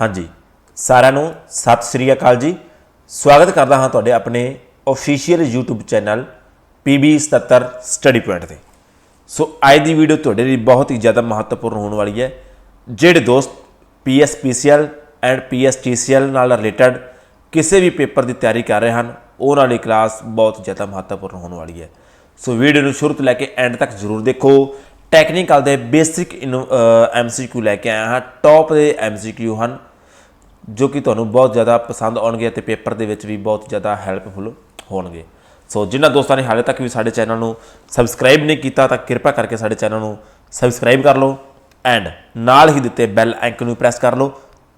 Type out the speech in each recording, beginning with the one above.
ਹਾਂਜੀ। ਸਾਰਿਆਂ ਨੂੰ ਸਤਿ ਸ੍ਰੀ ਅਕਾਲ ਜੀ। ਸਵਾਗਤ ਕਰਦਾ ਹਾਂ ਤੁਹਾਡੇ ਆਪਣੇ official YouTube channel PB77 study point ਤੇ। ਸੋ ਅੱਜ ਦੀ ਵੀਡੀਓ ਤੁਹਾਡੇ ਲਈ ਬਹੁਤ ਹੀ ਜ਼ਿਆਦਾ ਮਹੱਤਵਪੂਰਨ ਹੋਣ ਵਾਲੀ ਹੈ। ਜਿਹੜੇ ਦੋਸਤ PSPCL ਐਂਡ PSTCL ਨਾਲ ਰਿਲੇਟਡ ਕਿਸੇ ਵੀ ਪੇਪਰ ਦੀ ਤਿਆਰੀ ਕਰ ਰਹੇ ਹਨ, ਉਹਨਾਂ ਲਈ ਕਲਾਸ ਬਹੁਤ ਜ਼ਿਆਦਾ ਮਹੱਤਵਪੂਰਨ ਹੋਣ ਵਾਲੀ ਹੈ। ਸੋ ਵੀਡੀਓ ਨੂੰ ਸ਼ੁਰੂ ਤੋਂ ਲੈ ਕੇ ਐਂਡ ਤੱਕ ਜ਼ਰੂਰ ਦੇਖੋ। ਟੈਕਨੀਕਲ ਦੇ ਬੇਸਿਕ ਐਮਸੀਕਿਊ ਲੈ ਕੇ ਆਇਆ ਹਾਂ। ਟੌਪ ਦੇ ਐਮਸੀਕਿਊ ਹਨ, ਜੋ ਕਿ ਤੁਹਾਨੂੰ ਬਹੁਤ ਜ਼ਿਆਦਾ ਪਸੰਦ ਆਉਣਗੇ ਅਤੇ ਪੇਪਰ ਦੇ ਵਿੱਚ ਵੀ ਬਹੁਤ ਜ਼ਿਆਦਾ ਹੈਲਪਫੁਲ ਹੋਣਗੇ। ਸੋ ਜਿਨ੍ਹਾਂ ਦੋਸਤਾਂ ਨੇ ਹਾਲੇ ਤੱਕ ਵੀ ਸਾਡੇ ਚੈਨਲ ਨੂੰ ਸਬਸਕ੍ਰਾਈਬ ਨਹੀਂ ਕੀਤਾ, ਤਾਂ ਕਿਰਪਾ ਕਰਕੇ ਸਾਡੇ ਚੈਨਲ ਨੂੰ ਸਬਸਕ੍ਰਾਈਬ ਕਰ ਲਓ ਐਂਡ ਨਾਲ ਹੀ ਦਿੱਤੇ ਬੈਲ ਆਈਕਨ ਨੂੰ ਪ੍ਰੈਸ ਕਰ ਲਓ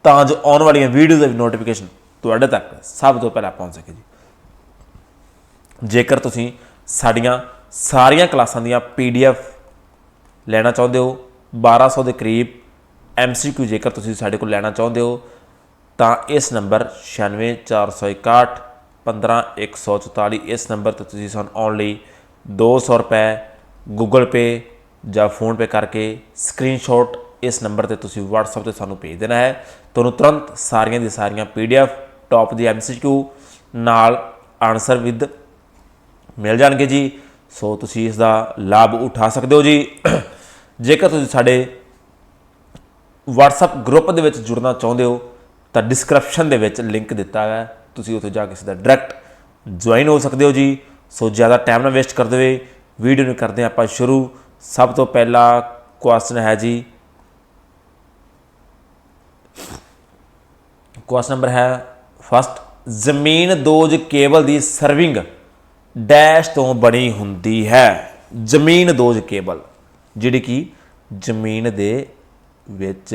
ਤਾਂ ਜੋ ਆਉਣ ਵਾਲੀਆਂ ਵੀਡੀਓਜ਼ ਦੀ ਨੋਟੀਫਿਕੇਸ਼ਨ ਤੁਹਾਡੇ ਤੱਕ ਸਭ ਤੋਂ ਪਹਿਲਾਂ ਪਹੁੰਚ ਸਕੇ ਜੀ। ਜੇਕਰ ਤੁਸੀਂ ਸਾਡੀਆਂ ਸਾਰੀਆਂ ਕਲਾਸਾਂ ਦੀਆਂ ਪੀਡੀਐਫ ਲੈਣਾ ਚਾਹੁੰਦੇ ਹੋ? 1200 ਦੇ ਕਰੀਬ ਐਮਸੀਕਿਊ ਜੇਕਰ ਤੁਸੀਂ ਸਾਡੇ ਕੋਲ ਲੈਣਾ ਚਾਹੁੰਦੇ ਹੋ, ਤਾਂ ਇਸ ਨੰਬਰ 96461 15144 ਇਸ ਨੰਬਰ ਤੇ ਤੁਸੀਂ ਸਾਨੂੰ ਆਉਣ ਓਨਲੀ 200 ਰੁਪਏ ਗੂਗਲ ਪੇ ਜਾਂ ਫੋਨ ਪੇ ਕਰਕੇ ਸਕਰੀਨਸ਼ਾਟ ਇਸ ਨੰਬਰ ਤੇ ਤੁਸੀਂ WhatsApp ਤੇ ਸਾਨੂੰ ਭੇਜ ਦੇਣਾ ਹੈ। ਤੁਹਾਨੂੰ ਤੁਰੰਤ ਸਾਰੀਆਂ ਦੀ ਸਾਰੀਆਂ ਪੀਡੀਐਫ ਟੌਪ ਦੀ ਐਮਸੀਕਿਊ ਨਾਲ ਆਨਸਰ ਵਿਦ ਮਿਲ ਜਾਣਗੇ ਜੀ। ਸੋ ਤੁਸੀਂ ਇਸ ਦਾ ਲਾਭ ਉਠਾ ਸਕਦੇ ਹੋ ਜੀ। ਜੇਕਰ ਤੁਸੀਂ ਸਾਡੇ WhatsApp ਗਰੁੱਪ ਦੇ ਵਿੱਚ ਜੁੜਨਾ ਚਾਹੁੰਦੇ ਹੋ, ਤਾਂ ਡਿਸਕ੍ਰਿਪਸ਼ਨ ਦੇ ਵਿੱਚ ਲਿੰਕ ਦਿੱਤਾ ਹੈ। ਤੁਸੀਂ ਉੱਥੇ ਜਾ ਕੇ ਸਿੱਧਾ ਡਾਇਰੈਕਟ ਜੁਆਇਨ ਹੋ ਸਕਦੇ ਹੋ ਜੀ। ਸੋ ਜ਼ਿਆਦਾ ਟਾਈਮ ਨਾ ਵੇਸਟ ਕਰਦੇ ਹੋਏ ਵੀਡੀਓ ਨੂੰ ਕਰਦੇ ਹਾਂ ਆਪਾਂ ਸ਼ੁਰੂ। ਸਭ ਤੋਂ ਪਹਿਲਾ ਕੁਐਸਚਨ ਹੈ ਜੀ। ਕੁਐਸਚਨ ਨੰਬਰ ਹੈ ਫਸਟ ਜ਼ਮੀਨ ਦੋਜ ਕੇਬਲ ਦੀ ਸਰਵਿੰਗ ਡੈਸ਼ ਤੋਂ ਬਣੀ ਹੁੰਦੀ ਹੈ। ਜ਼ਮੀਨ ਦੋਜ ਕੇਬਲ ਜਿਹੜੀ ਕਿ ਜ਼ਮੀਨ ਦੇ ਵਿੱਚ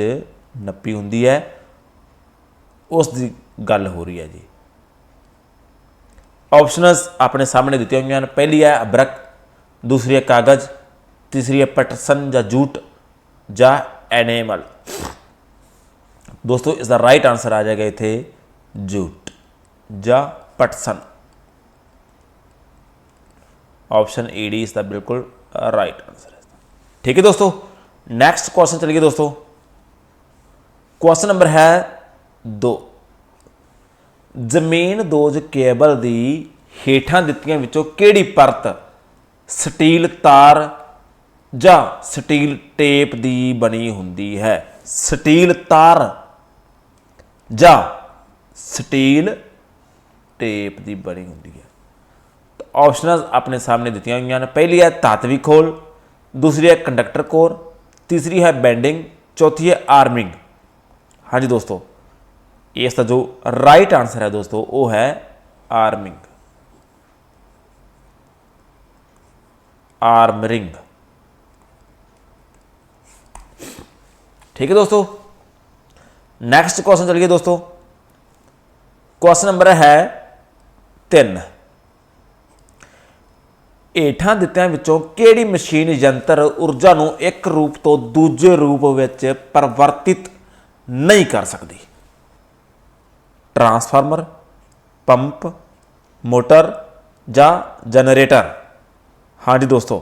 ਨੱਪੀ ਹੁੰਦੀ ਹੈ, ਉਸ ਦੀ ਗੱਲ ਹੋ ਰਹੀ ਹੈ ਜੀ। ਆਪਸ਼ਨਸ ਆਪਣੇ ਸਾਹਮਣੇ ਦਿੱਤੀਆਂ ਹੋਈਆਂ ਹਨ। ਪਹਿਲੀ ਹੈ ਅਬਰਕ, ਦੂਸਰੀ ਹੈ ਕਾਗਜ਼, ਤੀਸਰੀ ਹੈ ਪਟਸਨ ਜਾਂ ਜੂਟ ਜਾਂ ਐਨੀਮਲ। ਦੋਸਤੋ, ਇਸ ਦਾ ਰਾਈਟ ਆਨਸਰ ਆ ਜਾਏਗਾ ਇੱਥੇ ਜੂਟ ਜਾਂ ਪਟਸਨ ਆਪਸ਼ਨ ਏ ਡੀ ਇਸ ਦਾ ਬਿਲਕੁਲ ਰਾਈਟ ਆਨਸਰ ਠੀਕ ਹੈ ਦੋਸਤੋ? ਨੈਕਸਟ ਕੁਐਸਚਨ ਚਲੀਏ ਦੋਸਤੋ। ਕੁਐਸਚਨ ਨੰਬਰ ਹੈ 2 ਜ਼ਮੀਨ ਦੋਜ ਕੇਬਲ ਦੀ ਹੇਠਾਂ ਦਿੱਤੀਆਂ ਵਿੱਚੋਂ ਕਿਹੜੀ ਪਰਤ ਸਟੀਲ ਤਾਰ ਜਾਂ ਸਟੀਲ ਟੇਪ ਦੀ ਬਣੀ ਹੁੰਦੀ ਹੈ? ਸਟੀਲ ਤਾਰ ਜਾਂ ਸਟੀਲ ਟੇਪ ਦੀ ਬਣੀ ਹੁੰਦੀ ਹੈ। ਆਪਸ਼ਨਸ ਆਪਣੇ ਸਾਹਮਣੇ ਦਿੱਤੀਆਂ ਹੋਈਆਂ ਨੇ। ਪਹਿਲੀ ਹੈ ਧਾਤਵੀ ਖੋਲ। ਦੂਸਰੀ ਹੈ ਕੰਡਕਟਰ ਕੋਰ ਤੀਸਰੀ ਹੈ ਬੈਂਡਿੰਗ ਚੌਥੀ ਹੈ ਆਰਮਿੰਗ ਹਾਂਜੀ ਦੋਸਤੋ ਇਸ ਦਾ ਜੋ ਰਾਈਟ ਆਨਸਰ ਹੈ ਦੋਸਤੋ ਉਹ ਹੈ ਆਰਮਿੰਗ ਆਰਮਰਿੰਗ ਠੀਕ ਹੈ ਦੋਸਤੋ ਨੈਕਸਟ ਕੁਐਸਚਨ ਚਲੀਏ ਦੋਸਤੋ ਕੁਐਸਚਨ ਨੰਬਰ ਹੈ 3 ਹੇਠਾਂ ਦਿੱਤਿਆਂ ਵਿੱਚੋਂ ਕਿਹੜੀ ਮਸ਼ੀਨ ਯੰਤਰ ਊਰਜਾ ਨੂੰ ਇੱਕ ਰੂਪ ਤੋਂ ਦੂਜੇ ਰੂਪ ਵਿੱਚ ਪਰਿਵਰਤਿਤ ਨਹੀਂ ਕਰ ਸਕਦੀ? ਟਰਾਂਸਫਾਰਮਰ, ਪੰਪ, ਮੋਟਰ ਜਾਂ ਜਨਰੇਟਰ? ਹਾਂਜੀ ਦੋਸਤੋ,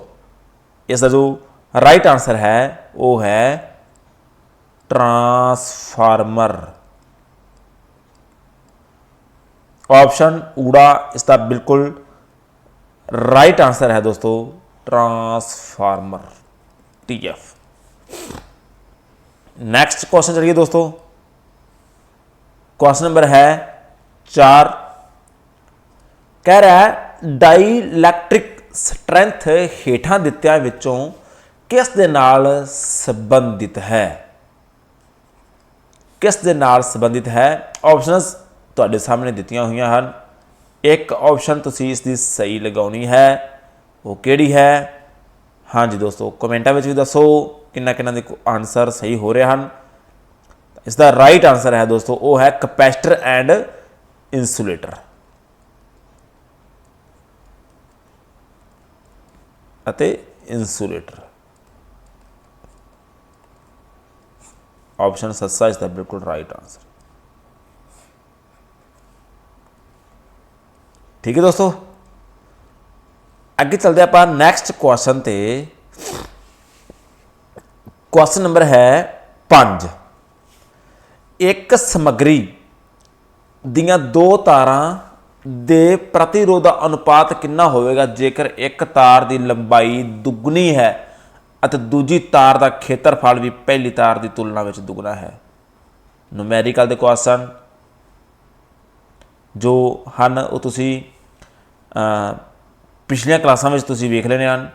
ਇਸ ਦਾ ਜੋ ਰਾਈਟ ਆਨਸਰ ਹੈ, ਉਹ ਹੈ ਟਰਾਂਸਫਾਰਮਰ। ਆਪਸ਼ਨ ਊੜਾ, ਇਸ ਦਾ ਬਿਲਕੁਲ ਰਾਈਟ ਆਨਸਰ ਹੈ ਦੋਸਤੋ ਟਰਾਂਸਫਾਰਮਰ ਟੀਐਫ ਨੈਕਸਟ ਕੁਐਸਚਨ ਚਲਿਏ ਦੋਸਤੋ ਕੁਐਸਚਨ ਨੰਬਰ ਹੈ 4 ਕਹਿ ਰਿਹਾ ਹੈ ਡਾਈਲੈਕਟ੍ਰਿਕ ਸਟਰੈਂਥ ਹੇਠਾਂ ਦਿੱਤਿਆਂ ਵਿੱਚੋਂ ਕਿਸ ਦੇ ਨਾਲ ਸੰਬੰਧਿਤ ਹੈ ਕਿਸ ਦੇ ਨਾਲ ਸੰਬੰਧਿਤ ਹੈ ਆਪਸ਼ਨਸ ਤੁਹਾਡੇ ਸਾਹਮਣੇ ਦਿੱਤੀਆਂ ਹੋਈਆਂ ਹਨ ਇੱਕ ਆਪਸ਼ਨ ਤੁਸੀਂ ਇਸ ਦੀ ਸਹੀ ਲਗਾਉਣੀ ਹੈ। ਉਹ ਕਿਹੜੀ ਹੈ? ਹਾਂਜੀ ਦੋਸਤੋ, ਕਮੈਂਟਾਂ ਵਿੱਚ ਵੀ ਦੱਸੋ ਕਿੰਨਾ ਕਿੰਨਾ ਦੇ ਆਨਸਰ ਸਹੀ ਹੋ ਰਹੇ ਹਨ। ਇਸ ਦਾ ਰਾਈਟ ਆਨਸਰ ਹੈ ਦੋਸਤੋ, ਉਹ ਹੈ ਕਪੈਸਿਟਰ ਐਂਡ ਇਨਸੂਲੇਟਰ ਅਤੇ ਇਨਸੂਲੇਟਰ ਆਪਸ਼ਨ ਸੱਸਾ ਇਸ ਦਾ ਬਿਲਕੁਲ ਰਾਈਟ ਆਨਸਰ ਠੀਕ ਹੈ ਦੋਸਤੋ? ਅੱਗੇ ਚੱਲਦੇ ਆਪਾਂ ਨੈਕਸਟ ਕੁਐਸਚਨ ਤੇ। ਕੁਐਸਚਨ ਨੰਬਰ ਹੈ 5 ਇੱਕ ਸਮੱਗਰੀ ਦੀਆਂ ਦੋ ਤਾਰਾਂ ਦੇ ਪ੍ਰਤੀਰੋਧ ਦਾ ਅਨੁਪਾਤ ਕਿੰਨਾ ਹੋਵੇਗਾ? ਜੇਕਰ ਇੱਕ ਤਾਰ ਦੀ ਲੰਬਾਈ ਦੁੱਗਣੀ ਹੈ ਅਤੇ ਦੂਜੀ ਤਾਰ ਦਾ ਖੇਤਰਫਲ ਵੀ ਪਹਿਲੀ ਤਾਰ ਦੀ ਤੁਲਨਾ ਵਿੱਚ ਦੁੱਗਣਾ ਹੈ। ਨੂਮੈਰੀਕਲ ਦੇ ਕੁਐਸਚਨ ਜੋ ਹਨ, ਉਹ ਤੁਸੀਂ ਪਿਛਲੀਆਂ ਕਲਾਸਾਂ ਵਿੱਚ ਤੁਸੀਂ ਵੇਖ ਲੈਣੇ ਹਨ।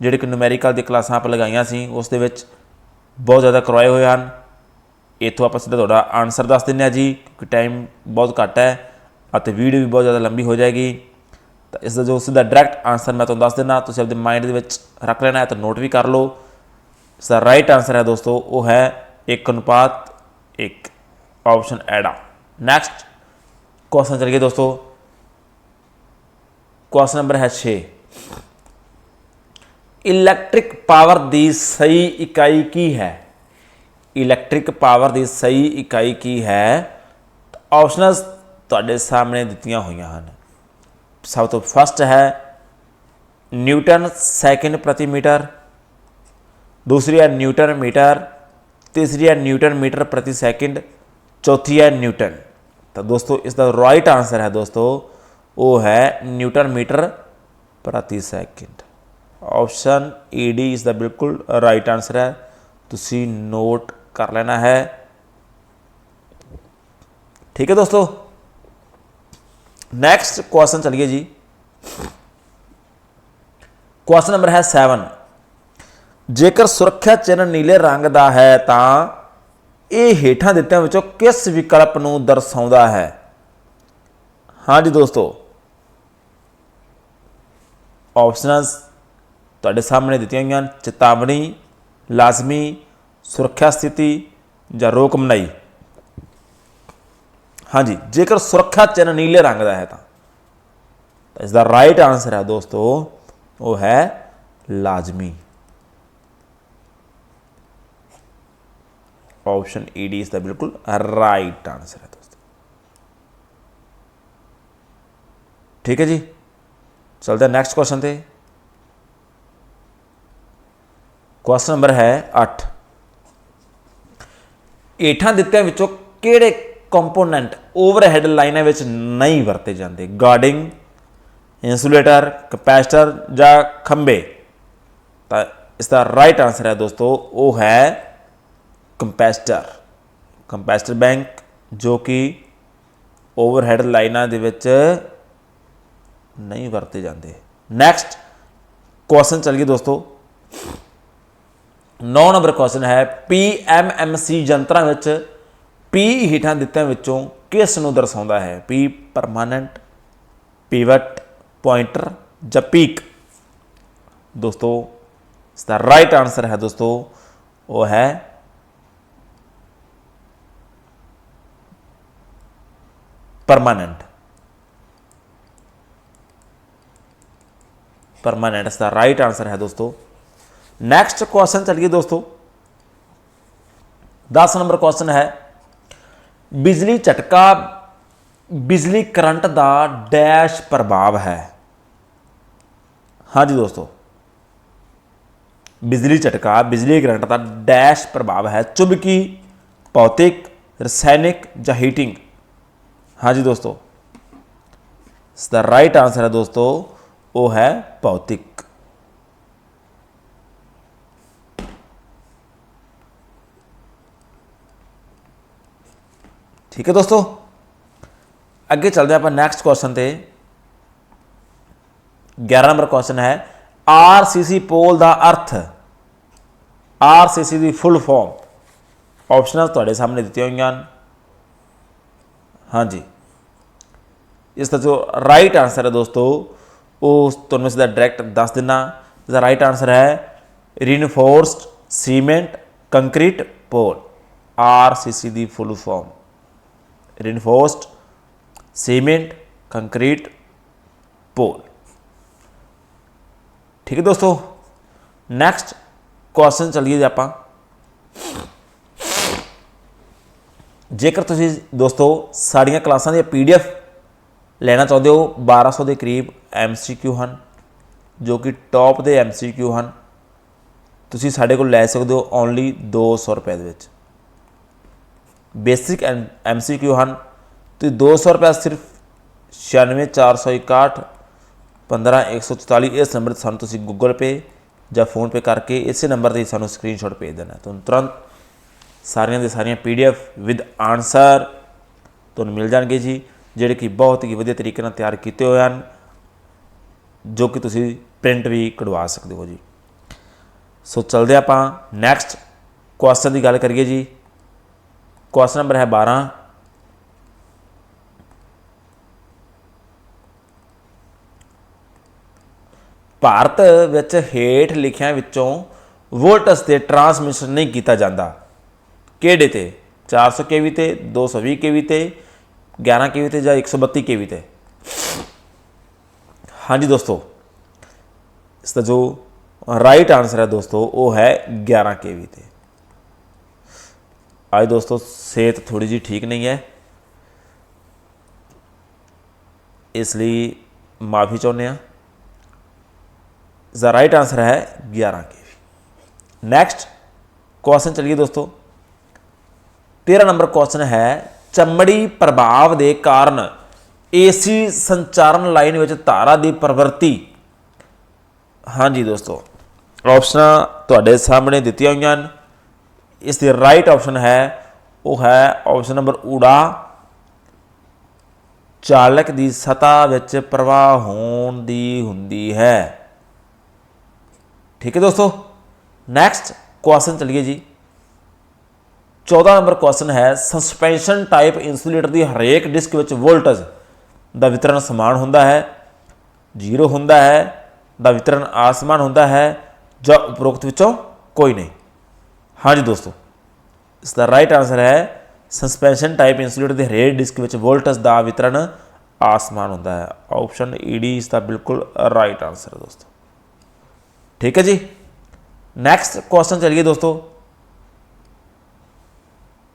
ਜਿਹੜੇ ਕਿ ਨੂਮੈਰੀਕਲ ਦੀ ਕਲਾਸਾਂ ਆਪਾਂ ਲਗਾਈਆਂ ਸੀ, ਉਸ ਦੇ ਵਿੱਚ ਬਹੁਤ ਜ਼ਿਆਦਾ ਕਰਵਾਏ ਹੋਏ ਹਨ। ਇੱਥੋਂ ਆਪਾਂ ਸਿੱਧਾ ਤੁਹਾਡਾ ਆਨਸਰ ਦੱਸ ਦਿੰਦੇ ਹਾਂ ਜੀ, ਕਿਉਂਕਿ ਟਾਈਮ ਬਹੁਤ ਘੱਟ ਹੈ ਅਤੇ ਵੀਡੀਓ ਵੀ ਬਹੁਤ ਜ਼ਿਆਦਾ ਲੰਬੀ ਹੋ ਜਾਏਗੀ। ਤਾਂ ਇਸ ਦਾ ਜੋ ਸਿੱਧਾ ਡਾਇਰੈਕਟ ਆਨਸਰ ਮੈਂ ਤੁਹਾਨੂੰ ਦੱਸ ਦਿੰਦਾ, ਤੁਸੀਂ ਆਪਣੇ ਮਾਈਂਡ ਦੇ ਵਿੱਚ ਰੱਖ ਲੈਣਾ ਹੈ ਤਾਂ ਨੋਟ ਵੀ ਕਰ ਲਓ। ਇਸ ਦਾ ਰਾਈਟ ਆਨਸਰ ਹੈ ਦੋਸਤੋ, ਉਹ ਹੈ 1 ਅਨੁਪਾਤ 1 ਆਪਸ਼ਨ ਐਡਾ ਨੈਕਸਟ ਕੁਐਸਚਨ ਚਲੀਏ ਦੋਸਤੋ ਕੁਐਸਚਨ ਨੰਬਰ ਹੈ 6 ਇਲੈਕਟ੍ਰਿਕ ਪਾਵਰ ਦੀ ਸਹੀ ਇਕਾਈ ਕੀ ਹੈ ਇਲੈਕਟ੍ਰਿਕ ਪਾਵਰ ਦੀ ਸਹੀ ਇਕਾਈ ਕੀ ਹੈ ਆਪਸ਼ਨਸ ਤੁਹਾਡੇ ਸਾਹਮਣੇ ਦਿੱਤੀਆਂ ਹੋਈਆਂ ਹਨ ਸਭ ਤੋਂ ਫਸਟ ਹੈ ਨਿਊਟਨ ਸੈਕਿੰਡ ਪ੍ਰਤੀ ਮੀਟਰ ਦੂਸਰੀ ਹੈ ਨਿਊਟਨ ਮੀਟਰ ਤੀਸਰੀ ਹੈ ਨਿਊਟਨ ਮੀਟਰ ਪ੍ਰਤੀ ਸੈਕਿੰਡ ਚੌਥੀ ਹੈ ਨਿਊਟਨ ਤਾਂ ਦੋਸਤੋ ਇਸ ਦਾ ਰਾਈਟ ਆਨਸਰ ਹੈ ਦੋਸਤੋ, ਉਹ ਹੈ ਨਿਊਟਨ ਮੀਟਰ ਪ੍ਰਤੀ ਸੈਕਿੰਡ। ਆਪਸ਼ਨ ਡੀ ਇਸ ਦਾ ਬਿਲਕੁਲ ਰਾਈਟ ਆਨਸਰ ਹੈ। ਤੁਸੀਂ ਨੋਟ ਕਰ ਲੈਣਾ ਹੈ। ਠੀਕ ਹੈ ਦੋਸਤੋ? ਨੈਕਸਟ ਕੁਐਸਚਨ ਚਲਿਏ ਜੀ। ਕੁਐਸਚਨ ਨੰਬਰ ਹੈ 7 ਜੇਕਰ ਸੁਰੱਖਿਆ ਚਿੰਨ੍ਹ ਨੀਲੇ ਰੰਗ ਦਾ ਹੈ ਤਾਂ ਇਹ ਹੇਠਾਂ ਦਿੱਤਿਆਂ ਵਿੱਚੋਂ ਕਿਸ ਵਿਕਲਪ ਨੂੰ ਦਰਸਾਉਂਦਾ ਹੈ? ਹਾਂਜੀ ਦੋਸਤੋ। ਆਪਸ਼ਨਸ ਤੁਹਾਡੇ ਸਾਹਮਣੇ ਦਿੱਤੀਆਂ ਗਈਆਂ ਹਨ। ਚੇਤਾਵਨੀ, ਲਾਜ਼ਮੀ, ਸੁਰੱਖਿਆ ਸਥਿਤੀ ਜਾਂ ਰੋਕ ਮਨਾਈ। ਹਾਂਜੀ ਜੇਕਰ ਸੁਰੱਖਿਆ ਚਿੰਨ੍ਹ ਨੀਲੇ ਰੰਗ ਦਾ ਹੈ ਤਾਂ। ਇਸ ਦਾ ਰਾਈਟ ਆਨਸਰ ਹੈ ਦੋਸਤੋ, ਉਹ ਹੈ ਲਾਜ਼ਮੀ। ਆਪਸ਼ਨ ਡੀ ਇਸ ਦਾ ਬਿਲਕੁਲ ਰਾਈਟ ਆਨਸਰ ਹੈ ਦੋਸਤੋ। ਠੀਕ ਹੈ ਜੀ? ਚਲਦੇ ਹਾਂ ਨੈਕਸਟ ਕੁਐਸਚਨ ਤੇ। ਕੁਐਸਚਨ ਨੰਬਰ ਹੈ 8 ਏਠਾਂ ਦਿੱਤਿਆਂ ਵਿੱਚੋਂ ਕਿਹੜੇ ਕੰਪੋਨੈਂਟ ਓਵਰਹੈਡ ਲਾਈਨਾਂ ਵਿੱਚ ਨਹੀਂ ਵਰਤੇ ਜਾਂਦੇ? ਗਾਰਡਿੰਗ ਇਨਸੂਲੇਟਰ ਕਪੈਸਿਟਰ ਜਾਂ ਖੰਭੇ? ਤਾਂ ਇਸ ਦਾ ਰਾਈਟ ਆਨਸਰ ਹੈ ਦੋਸਤੋ, ਉਹ ਹੈ ਕੰਪੈਸਟਰ ਕੰਪੈਸਟਰ ਬੈਂਕ, ਜੋ ਕਿ ਓਵਰਹੈਡ ਲਾਈਨਾਂ ਦੇ ਵਿੱਚ ਨਹੀਂ ਵਰਤੇ ਜਾਂਦੇ। ਨੈਕਸਟ ਕੁਐਸਚਨ ਚੱਲ ਗਈ ਦੋਸਤੋ। 9 ਨੰਬਰ ਕੁਐਸਚਨ ਹੈ PMMC ਯੰਤਰਾਂ ਵਿੱਚ ਪੀ ਹੀਟਾਂ ਦਿੱਤਿਆਂ ਵਿੱਚੋਂ ਕਿਸ ਨੂੰ ਦਰਸਾਉਂਦਾ ਹੈ? ਪੀ ਪਰਮਾਨੈਂਟ ਪਿਵਟ ਪੁਆਇੰਟਰ ਜਾਂ ਪੀਕ ਦੋਸਤੋ, ਇਸ ਦਾ ਰਾਈਟ ਆਨਸਰ ਹੈ ਦੋਸਤੋ, ਉਹ ਹੈ ਪਰਮਾਨੈਂਟ ਪਰਮਾਨੈਂਟ ਇਸ ਦਾ ਰਾਈਟ ਆਨਸਰ ਹੈ ਦੋਸਤੋ ਨੈਕਸਟ ਕੁਐਸਚਨ ਚਲਿਏ ਦੋਸਤੋ 10 ਨੰਬਰ ਕੁਐਸਚਨ ਹੈ ਬਿਜਲੀ ਝਟਕਾ ਬਿਜਲੀ ਕਰੰਟ ਦਾ ਡੈਸ਼ ਪ੍ਰਭਾਵ ਹੈ ਹਾਂਜੀ ਦੋਸਤੋ ਬਿਜਲੀ ਝਟਕਾ ਬਿਜਲੀ ਕਰੰਟ ਦਾ ਡੈਸ਼ ਪ੍ਰਭਾਵ ਹੈ ਚੁੰਬਕੀ ਭੌਤਿਕ ਰਸਾਇਣਿਕ ਜਾਂ ਹੀਟਿੰਗ ਹਾਂਜੀ ਦੋਸਤੋ ਇਸ ਦਾ ਰਾਈਟ ਆਨਸਰ ਹੈ ਦੋਸਤੋ ਉਹ ਹੈ ਭੌਤਿਕ ਠੀਕ ਹੈ ਦੋਸਤੋ ਅੱਗੇ ਚੱਲਦੇ ਹਾਂ ਆਪਾਂ ਨੈਕਸਟ ਕੁਐਸਚਨ ਤੇ 11 ਨੰਬਰ ਕੁਐਸਚਨ ਹੈ ਆਰਸੀਸੀ ਪੋਲ ਦਾ ਅਰਥ ਆਰਸੀਸੀ ਦੀ ਫੁੱਲ ਫਾਰਮ ਆਪਸ਼ਨਲ ਤੁਹਾਡੇ ਸਾਹਮਣੇ ਦਿੱਤੀਆਂ ਹੋਈਆਂ ਹਨ ਹਾਂਜੀ ਇਸ ਦਾ ਜੋ ਰਾਈਟ ਆਨਸਰ ਹੈ ਦੋਸਤੋ ਉਹ ਤੁਹਾਨੂੰ ਮੈਂ ਸਿੱਧਾ ਡਾਇਰੈਕਟ ਦੱਸ ਦਿੰਨਾ ਇਸ ਦਾ ਰਾਈਟ ਆਨਸਰ ਹੈ reinforced cement concrete pole RCC ਦੀ full form reinforced cement concrete pole. ਠੀਕ ਹੈ ਦੋਸਤੋ ਨੈਕਸਟ ਕੁਐਸਚਨ ਚਲੀਏ ਜੀ ਆਪਾਂ ਜੇਕਰ ਤੁਸੀਂ ਦੋਸਤੋ ਸਾਡੀਆਂ ਕਲਾਸਾਂ ਦੀ ਪੀਡੀਐਫ ਲੈਣਾ ਚਾਹੁੰਦੇ ਹੋ 1200 ਦੇ ਕਰੀਬ ਐਮਸੀਕਿਊ ਹਨ, ਜੋ ਕਿ ਟੌਪ ਦੇ ਐਮਸੀਕਿਊ ਹਨ, ਤੁਸੀਂ ਸਾਡੇ ਕੋਲ ਲੈ ਸਕਦੇ ਹੋ ਓਨਲੀ 200 ਰੁਪਏ ਦੇ ਵਿੱਚ। ਬੇਸਿਕ ਐਂਡ ਐਮਸੀਕਿਊ ਹਨ ਤੇ 200 ਰੁਪਏ ਸਿਰਫ 96461 15144 ਇਸ ਨੰਬਰ ਤੇ ਸਾਨੂੰ ਤੁਸੀਂ ਗੂਗਲ ਪੇ ਜਾਂ ਫੋਨ ਪੇ ਕਰਕੇ ਇਸੇ ਨੰਬਰ ਤੇ ਹੀ ਸਾਨੂੰ ਸਕਰੀਨਸ਼ਾਟ ਭੇਜ ਦੇਣਾ ਤੁਹਾਨੂੰ ਤੁਰੰਤ ਸਾਰੀਆਂ ਦੇ ਸਾਰੀਆਂ ਪੀਡੀਐਫ ਵਿਦ ਆਨਸਰ ਤੁਹਾਨੂੰ ਮਿਲ ਜਾਣਗੇ ਜੀ, ਜਿਹੜੇ ਕਿ ਬਹੁਤ ਹੀ ਵਧੀਆ ਤਰੀਕੇ ਨਾਲ ਤਿਆਰ ਕੀਤੇ ਹੋਏ ਹਨ, ਜੋ ਕਿ ਤੁਸੀਂ ਪ੍ਰਿੰਟ ਵੀ ਕਢਵਾ ਸਕਦੇ ਹੋ ਜੀ। ਸੋ ਚਲਦੇ ਆਪਾਂ ਨੈਕਸਟ ਕੁਐਸਚਨ ਦੀ ਗੱਲ ਕਰੀਏ ਜੀ। ਕੁਐਸਚਨ ਨੰਬਰ ਹੈ 12 ਭਾਰਤ ਵਿੱਚ ਹੇਠ ਲਿਖਿਆਂ ਵਿੱਚੋਂ ਵੋਲਟਸ ਤੇ ਟਰਾਂਸਮਿਸ਼ਨ ਨਹੀਂ ਕੀਤਾ ਜਾਂਦਾ। ਕਿਹੜੇ ਤੇ 400 ਕੇਵੀ ਤੇ 220 ਕੇਵੀ ਤੇ 11 ਕੇਵੀ ਤੇ ਜਾਂ 132 ਕੇਵੀ ਤੇ ਹਾਂਜੀ ਦੋਸਤੋ ਇਸ ਦਾ ਜੋ ਰਾਈਟ ਆਨਸਰ ਹੈ ਦੋਸਤੋ ਉਹ ਹੈ 11 ਕੇਵੀ ਤੇ ਅੱਜ ਦੋਸਤੋ ਸਿਹਤ ਥੋੜੀ ਜੀ ਠੀਕ ਨਹੀਂ ਹੈ ਇਸ ਲਈ ਮਾਫੀ ਚਾਹੁੰਦੇ ਆ ਦਾ ਰਾਈਟ ਆਨਸਰ ਹੈ 11 ਕੇਵੀ ਨੈਕਸਟ ਕੁਐਸਚਨ ਚਲਿਏ ਦੋਸਤੋ 13 ਨੰਬਰ ਕੁਐਸਚਨ ਹੈ, ਚਮੜੀ ਪ੍ਰਭਾਵ ਦੇ ਕਾਰਨ ਏਸੀ ਸੰਚਾਰਨ ਲਾਈਨ ਵਿੱਚ ਧਾਰਾ ਦੀ ਪ੍ਰਵਰਤੀ। ਹਾਂਜੀ ਦੋਸਤੋ ਆਪਸ਼ਨਾਂ ਤੁਹਾਡੇ ਸਾਹਮਣੇ ਦਿੱਤੀਆਂ ਹੋਈਆਂ ਹਨ। ਇਸ ਦੀ ਰਾਈਟ ਆਪਸ਼ਨ ਹੈ, ਉਹ ਹੈ ਆਪਸ਼ਨ ਨੰਬਰ ਊੜਾ। ਚਾਲਕ ਦੀ ਸਤਾ ਵਿੱਚ ਪ੍ਰਵਾਹ ਹੋਣ ਦੀ ਹੁੰਦੀ ਹੈ। ਠੀਕ ਹੈ ਦੋਸਤੋ ਨੈਕਸਟ ਕੁਐਸਚਨ ਚਲਿਏ ਜੀ। 14 ਨੰਬਰ ਕੁਐਸਚਨ ਹੈ ਸਸਪੈਂਸ਼ਨ ਟਾਈਪ ਇਨਸੂਲੇਟਰ ਦੀ ਹਰੇਕ ਡਿਸਕ ਵਿੱਚ ਵੋਲਟੇਜ ਦਾ ਵਿਤਰਨ ਸਮਾਨ ਹੁੰਦਾ ਹੈ ਜ਼ੀਰੋ ਹੁੰਦਾ ਹੈ, ਦਾ ਵਿਤਰਨ ਆਸਮਾਨ ਹੁੰਦਾ ਹੈ ਜਾਂ ਉਪਰੋਕਤ ਵਿੱਚੋਂ ਕੋਈ ਨਹੀਂ। ਹਾਂਜੀ ਦੋਸਤੋ ਇਸ ਦਾ ਰਾਈਟ ਆਨਸਰ ਹੈ ਸਸਪੈਂਸ਼ਨ ਟਾਈਪ ਇਨਸੂਲੇਟਰ ਦੇ ਹਰੇਕ ਡਿਸਕ ਵਿੱਚ ਵੋਲਟੇਜ ਦਾ ਵਿਤਰਨ ਆਸਮਾਨ ਹੁੰਦਾ ਹੈ। ਆਪਸ਼ਨ ਈਡੀ ਇਸ ਦਾ ਬਿਲਕੁਲ ਰਾਈਟ ਆਨਸਰ ਹੈ ਦੋਸਤੋ। ਠੀਕ ਹੈ ਜੀ? ਨੈਕਸਟ ਕੁਐਸਚਨ ਚਲਿਏ ਦੋਸਤੋ।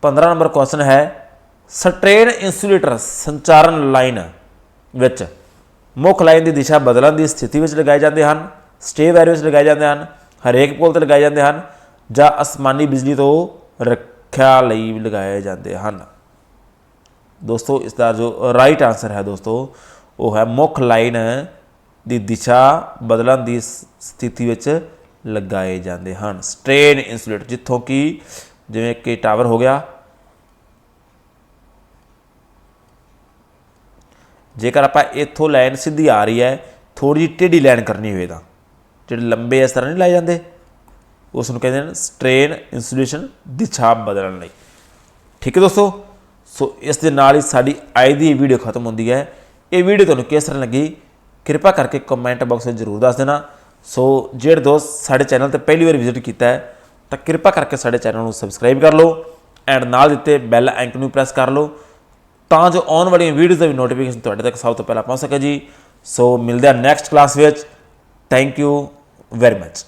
15 ਨੰਬਰ ਕੁਐਸਚਨ ਹੈ ਸਟ੍ਰੇਨ ਇਨਸੂਲੇਟਰ ਸੰਚਾਰਨ ਲਾਈਨ ਵਿੱਚ ਮੁੱਖ ਲਾਈਨ ਦੀ ਦਿਸ਼ਾ ਬਦਲਣ ਦੀ ਸਥਿਤੀ ਵਿੱਚ ਲਗਾਏ ਜਾਂਦੇ ਹਨ ਸਟੇ ਵੈਰ ਵਿੱਚ ਲਗਾਏ ਜਾਂਦੇ ਹਨ, ਹਰੇਕ ਪੁਲ ਤੇ ਲਗਾਏ ਜਾਂਦੇ ਹਨ ਜਾਂ ਅਸਮਾਨੀ ਬਿਜਲੀ ਤੋਂ ਰੱਖਿਆ ਲਈ ਵੀ ਲਗਾਏ ਜਾਂਦੇ ਹਨ। ਦੋਸਤੋ ਇਸ ਦਾ ਜੋ ਰਾਈਟ ਆਨਸਰ ਹੈ ਦੋਸਤੋ, ਉਹ ਹੈ ਮੁੱਖ ਲਾਈਨ ਦੀ ਦਿਸ਼ਾ ਬਦਲਣ ਦੀ ਸ- ਸਥਿਤੀ ਵਿੱਚ ਲਗਾਏ ਜਾਂਦੇ ਹਨ। ਸਟ੍ਰੇਨ ਇਨਸੂਲੇਟਰ ਜਿੱਥੋਂ ਕਿ ਜਿਵੇਂ ਕਿ ਟਾਵਰ ਹੋ ਗਿਆ ਜੇਕਰ ਆਪਾਂ ਇੱਥੋਂ ਲਾਈਨ ਸਿੱਧੀ ਆ ਰਹੀ ਹੈ ਥੋੜੀ ਜਿਹੀ ਟੇਢੀ ਲਾਈਨ ਕਰਨੀ ਹੋਵੇ ਤਾਂ, ਜਿਹੜੇ ਲੰਬੇ ਇਸ ਤਰ੍ਹਾਂ ਨਹੀਂ ਲਾਏ ਜਾਂਦੇ ਉਸ ਨੂੰ ਕਹਿੰਦੇ ਨੇ ਸਟ੍ਰੇਨ ਇਨਸੂਲੇਸ਼ਨ ਦਿਸ਼ਾ ਬਦਲਣ ਲਈ। ਠੀਕ ਹੈ ਦੋਸਤੋ? ਸੋ ਇਸ ਦੇ ਨਾਲ ਹੀ ਸਾਡੀ ਅੱਜ ਦੀ ਵੀਡੀਓ ਖਤਮ ਹੁੰਦੀ ਹੈ। ਇਹ ਵੀਡੀਓ ਤੁਹਾਨੂੰ ਕਿਸ ਤਰ੍ਹਾਂ ਲੱਗੀ? ਕਿਰਪਾ ਕਰਕੇ ਕਮੈਂਟ ਬਾਕਸ ਵਿੱਚ ਜ਼ਰੂਰ ਦੱਸ ਦੇਣਾ। ਸੋ ਜਿਹੜੇ ਦੋਸਤ ਸਾਡੇ ਚੈਨਲ ਤੇ ਪਹਿਲੀ ਵਾਰ ਵਿਜ਼ਿਟ ਕੀਤਾ ਹੈ, ਤਾਂ ਕਿਰਪਾ ਕਰਕੇ ਸਾਡੇ ਚੈਨਲ ਨੂੰ ਸਬਸਕ੍ਰਾਈਬ ਕਰ ਲਓ। ਐਂਡ ਨਾਲ ਦਿੱਤੇ ਬੈਲ ਆਈਕਨ ਨੂੰ ਪ੍ਰੈਸ ਕਰ ਲਓ। ਤਾਂ ਜੋ ਆਉਣ ਵਾਲੀਆਂ ਵੀਡੀਓਜ਼ ਦਾ ਵੀ ਨੋਟੀਫਿਕੇਸ਼ਨ ਤੁਹਾਡੇ ਤੱਕ ਸਭ ਤੋਂ ਪਹਿਲਾਂ ਪਹੁੰਚ ਸਕੇ ਜੀ। ਸੋ ਮਿਲਦੇ ਆ ਨੈਕਸਟ ਕਲਾਸ ਵਿੱਚ। Thank you very much